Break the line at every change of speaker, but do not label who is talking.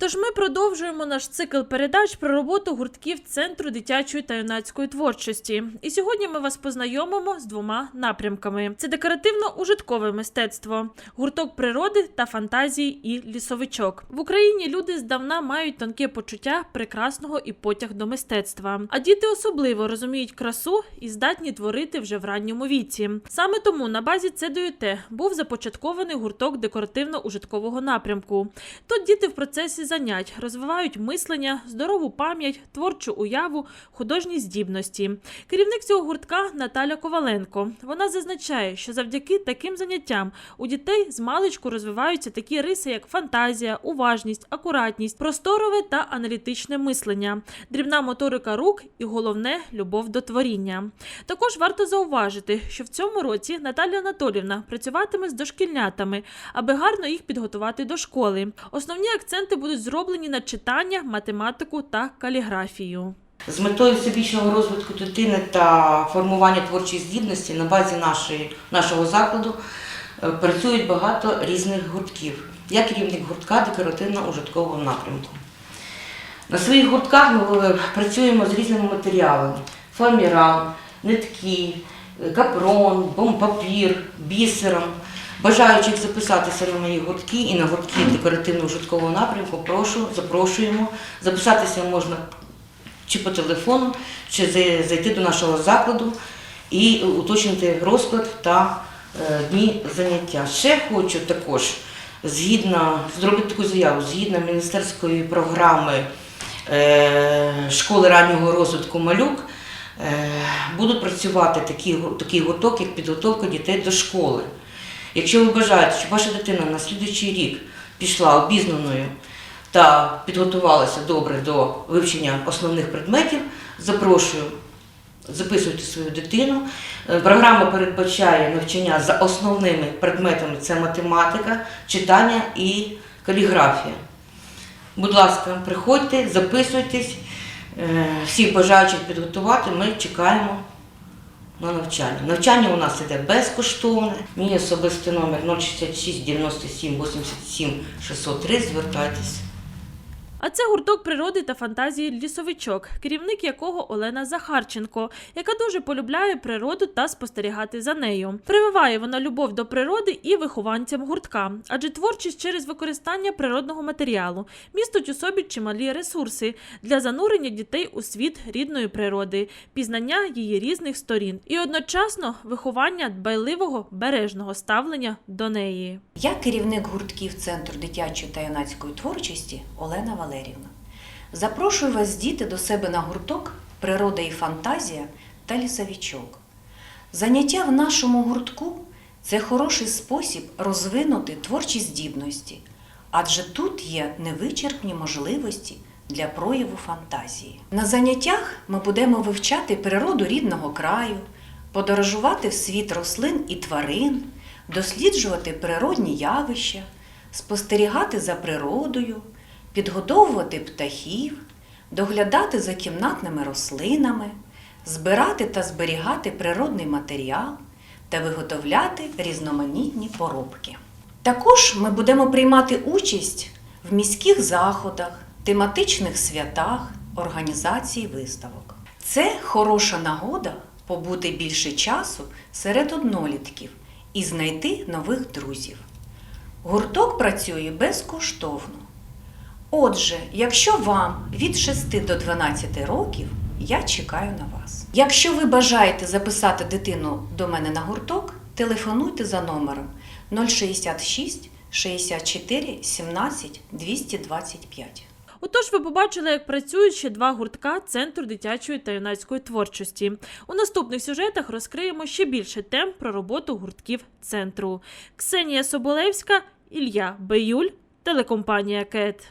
Тож ми продовжуємо наш цикл передач про роботу гуртків Центру дитячої та юнацької творчості. І сьогодні ми вас познайомимо з двома напрямками: це декоративно-ужиткове мистецтво, гурток природи та фантазії і лісовичок. В Україні люди здавна мають тонке почуття прекрасного і потяг до мистецтва. А діти особливо розуміють красу і здатні творити вже в ранньому віці. Саме тому на базі ЦДЮТ був започаткований гурток декоративно-ужиткового напрямку. Тут діти в процесі занять розвивають мислення, здорову пам'ять, творчу уяву, художні здібності. Керівник цього гуртка Наталя Коваленко. Вона зазначає, що завдяки таким заняттям у дітей з маличку розвиваються такі риси, як фантазія, уважність, акуратність, просторове та аналітичне мислення, дрібна моторика рук і головне любов до творіння. Також варто зауважити, що в цьому році Наталя Анатолівна працюватиме з дошкільнятами, аби гарно їх підготувати до школи. Основні акценти будуть зроблені на читання, математику та каліграфію.
З метою всебічного розвитку дитини та формування творчої здібності на базі нашої, нашого закладу е, працюють багато різних гуртків. Я керівник гуртка декоративно-ужиткового напрямку. На своїх гуртках ми е, працюємо з різними матеріалами: фоаміран, нитки, е, капрон, бомпапір, бісером. Бажаючих записатися на мої гуртки і на гуртки декоративно-ужиткового напрямку, прошу, запрошуємо. Записатися можна чи по телефону, чи зайти до нашого закладу і уточнити розклад та е, дні заняття. Ще хочу також згідно зробити таку заяву, згідно міністерської програми е, школи раннього розвитку малюк. е, Будуть працювати такий гурток, як підготовка дітей до школи. Якщо ви бажаєте, щоб ваша дитина на слідуючий рік пішла обізнаною та підготувалася добре до вивчення основних предметів, запрошую, записуйте свою дитину. Е, Програма передбачає навчання за основними предметами це математика, читання і каліграфія. Будь ласка, приходьте, записуйтесь. Е, Всіх бажаючих підготувати ми чекаємо на навчання. Навчання у нас іде безкоштовне. Мій особистий номер 066 97 87 603. Звертайтесь.
А це гурток природи та фантазії лісовичок, керівник якого Олена Захарченко, яка дуже полюбляє природу та спостерігати за нею. Прививає вона любов до природи і вихованцям гуртка, адже творчість через використання природного матеріалу містить у собі чималі ресурси для занурення дітей у світ рідної природи, пізнання її різних сторін і одночасно виховання дбайливого бережного ставлення до неї.
Я керівник гуртків Центру дитячої та юнацької творчості Олена Валерівна. Запрошую вас, діти, до себе на гурток Природа і фантазія та лісовичок. Заняття в нашому гуртку це хороший спосіб розвинути творчі здібності, адже тут є невичерпні можливості для прояву фантазії. На заняттях ми будемо вивчати природу рідного краю, подорожувати в світ рослин і тварин, досліджувати природні явища, спостерігати за природою, підгодовувати птахів, доглядати за кімнатними рослинами, збирати та зберігати природний матеріал та виготовляти різноманітні поробки. Також ми будемо приймати участь в міських заходах, тематичних святах, організації виставок. Це хороша нагода побути більше часу серед однолітків і знайти нових друзів. Гурток працює безкоштовно. Отже, якщо вам від 6 до 12 років, я чекаю на вас. Якщо ви бажаєте записати дитину до мене на гурток, телефонуйте за номером 066 64 17 225.
Отож, ви побачили, як працюють ще два гуртка Центру дитячої та юнацької творчості. У наступних сюжетах розкриємо ще більше тем про роботу гуртків центру. Ксенія Соболевська, Ілля Беюль, телекомпанія Кет.